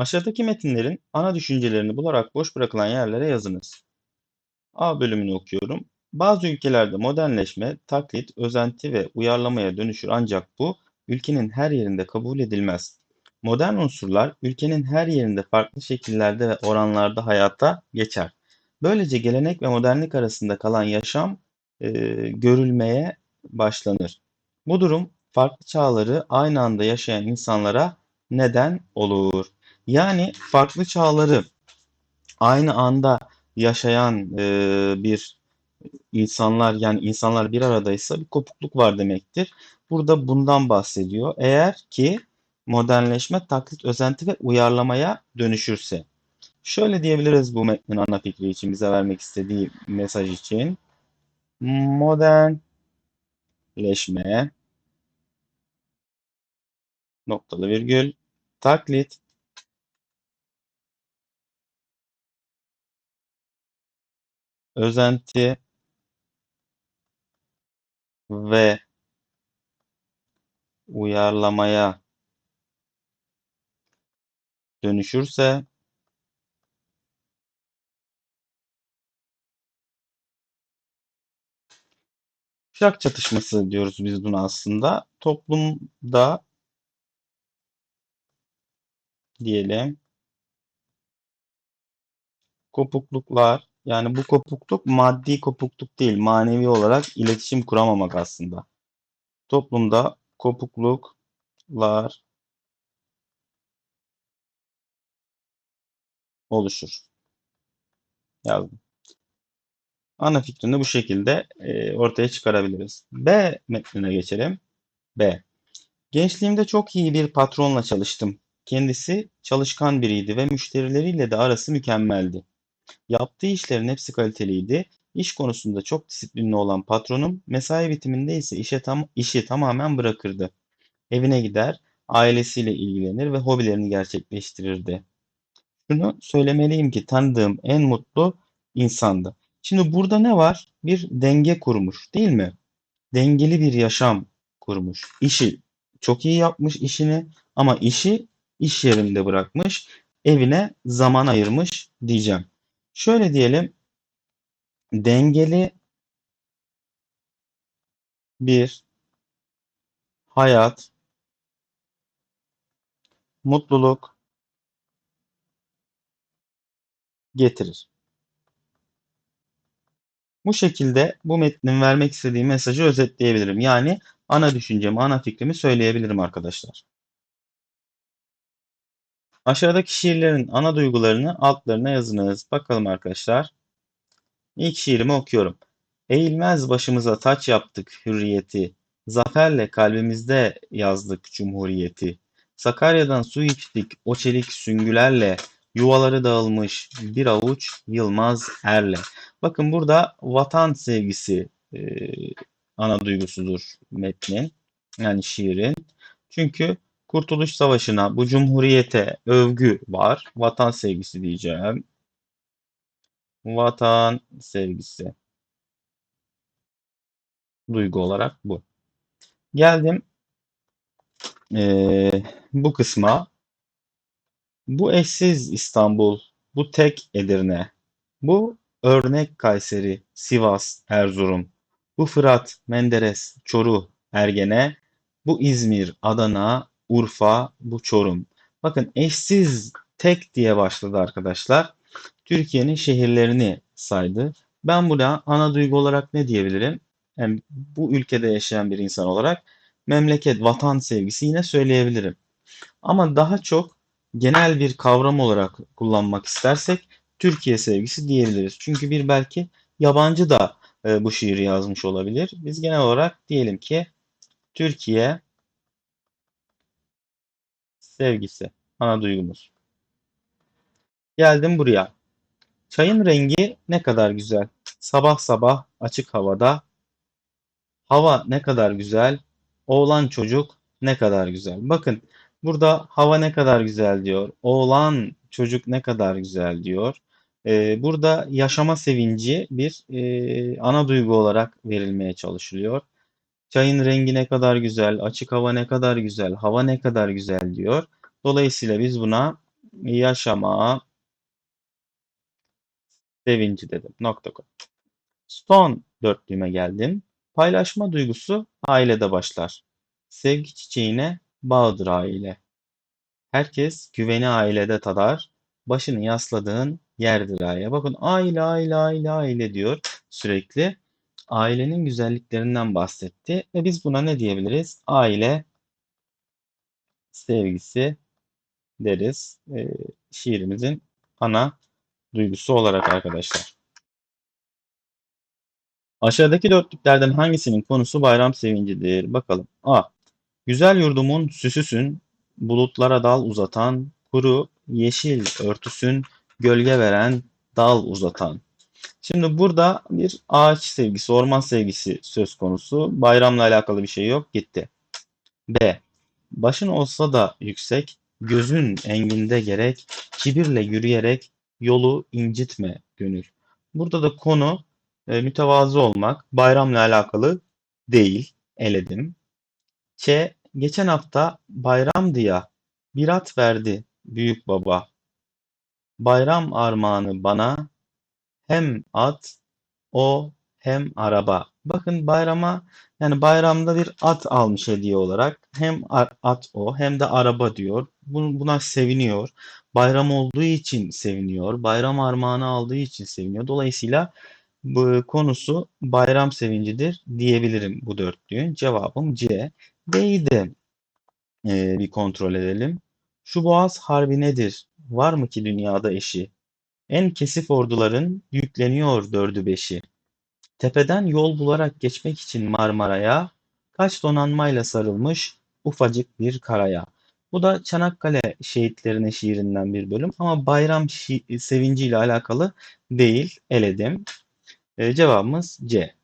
Aşağıdaki metinlerin ana düşüncelerini bularak boş bırakılan yerlere yazınız. A bölümünü okuyorum. Bazı ülkelerde modernleşme, taklit, özenti ve uyarlamaya dönüşür ancak bu ülkenin her yerinde kabul edilmez. Modern unsurlar ülkenin her yerinde farklı şekillerde ve oranlarda hayata geçer. Böylece gelenek ve modernlik arasında kalan yaşam e, görülmeye başlanır. Bu durum farklı çağları aynı anda yaşayan insanlara neden olur. Yani farklı çağları aynı anda yaşayan e, bir insanlar yani insanlar bir aradaysa bir kopukluk var demektir. Burada bundan bahsediyor. Eğer ki modernleşme, taklit, özenti ve uyarlamaya dönüşürse. Şöyle diyebiliriz bu metnin ana fikri için bize vermek istediği mesaj için. Modernleşme noktalı virgül taklit özenti ve uyarlamaya dönüşürse kuşak çatışması diyoruz biz buna aslında. Toplumda diyelim kopukluklar yani bu kopukluk maddi kopukluk değil manevi olarak iletişim kuramamak aslında. Toplumda kopukluklar oluşur. Yazdım. Ana fikrini bu şekilde e, ortaya çıkarabiliriz. B metnine geçelim. B. Gençliğimde çok iyi bir patronla çalıştım. Kendisi çalışkan biriydi ve müşterileriyle de arası mükemmeldi. Yaptığı işlerin hepsi kaliteliydi. İş konusunda çok disiplinli olan patronum, mesai bitiminde ise işe tam, işi tamamen bırakırdı. Evine gider, ailesiyle ilgilenir ve hobilerini gerçekleştirirdi. Şunu söylemeliyim ki tanıdığım en mutlu insandı. Şimdi burada ne var? Bir denge kurmuş, değil mi? Dengeli bir yaşam kurmuş. İşi çok iyi yapmış işini ama işi iş yerinde bırakmış, evine zaman ayırmış diyeceğim. Şöyle diyelim, dengeli bir hayat, mutluluk getirir. Bu şekilde bu metnin vermek istediği mesajı özetleyebilirim. Yani ana düşüncemi, ana fikrimi söyleyebilirim arkadaşlar. Aşağıdaki şiirlerin ana duygularını altlarına yazınız. Bakalım arkadaşlar. İlk şiirimi okuyorum. Eğilmez başımıza taç yaptık hürriyeti. Zaferle kalbimizde yazdık cumhuriyeti. Sakarya'dan su içtik o çelik süngülerle. Yuvaları dağılmış bir avuç Yılmaz Erle. Bakın burada vatan sevgisi e, ana duygusudur metnin. Yani şiirin. Çünkü Kurtuluş Savaşı'na, bu cumhuriyete övgü var. Vatan sevgisi diyeceğim. Vatan sevgisi. Duygu olarak bu. Geldim ee, bu kısma. Bu eşsiz İstanbul, bu tek Edirne, bu örnek Kayseri, Sivas, Erzurum, bu Fırat, Menderes, Çoruh, Ergene, bu İzmir, Adana, Urfa, bu Çorum. Bakın eşsiz tek diye başladı arkadaşlar. Türkiye'nin şehirlerini saydı. Ben buna ana duygu olarak ne diyebilirim? Yani bu ülkede yaşayan bir insan olarak memleket, vatan sevgisi yine söyleyebilirim. Ama daha çok genel bir kavram olarak kullanmak istersek Türkiye sevgisi diyebiliriz. Çünkü bir belki yabancı da e, bu şiiri yazmış olabilir. Biz genel olarak diyelim ki Türkiye sevgisi ana duygumuz. Geldim buraya. Çayın rengi ne kadar güzel. Sabah sabah açık havada. Hava ne kadar güzel. Oğlan çocuk ne kadar güzel. Bakın burada hava ne kadar güzel diyor. Oğlan çocuk ne kadar güzel diyor. Ee, burada yaşama sevinci bir e, ana duygu olarak verilmeye çalışılıyor. Çayın rengi ne kadar güzel, açık hava ne kadar güzel, hava ne kadar güzel diyor. Dolayısıyla biz buna yaşama sevinci dedim. Nokta com. Son dörtlüğüme geldim. Paylaşma duygusu ailede başlar. Sevgi çiçeğine bağdır aile. Herkes güveni ailede tadar. Başını yasladığın yerdir aile. Bakın aile aile aile aile diyor sürekli. Ailenin güzelliklerinden bahsetti. Ve biz buna ne diyebiliriz? Aile sevgisi deriz. Ee, şiirimizin ana duygusu olarak arkadaşlar. Aşağıdaki dörtlüklerden hangisinin konusu bayram sevincidir? Bakalım. A. Güzel yurdumun süsüsün, bulutlara dal uzatan, kuru yeşil örtüsün, gölge veren, dal uzatan. Şimdi burada bir ağaç sevgisi, orman sevgisi söz konusu. Bayramla alakalı bir şey yok. Gitti. B. Başın olsa da yüksek, gözün enginde gerek, kibirle yürüyerek yolu incitme gönül. Burada da konu e, mütevazı olmak, bayramla alakalı değil. Eledim. Ç. Geçen hafta bayramdı ya, bir at verdi büyük baba. Bayram armağanı bana, hem at o hem araba. Bakın bayrama yani bayramda bir at almış hediye olarak. Hem at o hem de araba diyor. Buna seviniyor. Bayram olduğu için seviniyor. Bayram armağanı aldığı için seviniyor. Dolayısıyla bu konusu bayram sevincidir diyebilirim bu dörtlüğün. Cevabım C. D'yi de e, bir kontrol edelim. Şu Boğaz Harbi nedir? Var mı ki dünyada eşi? En kesif orduların yükleniyor dördü beşi. Tepeden yol bularak geçmek için Marmara'ya, kaç donanmayla sarılmış ufacık bir karaya. Bu da Çanakkale şehitlerine şiirinden bir bölüm ama bayram şi- sevinciyle alakalı değil, eledim. E, cevabımız C.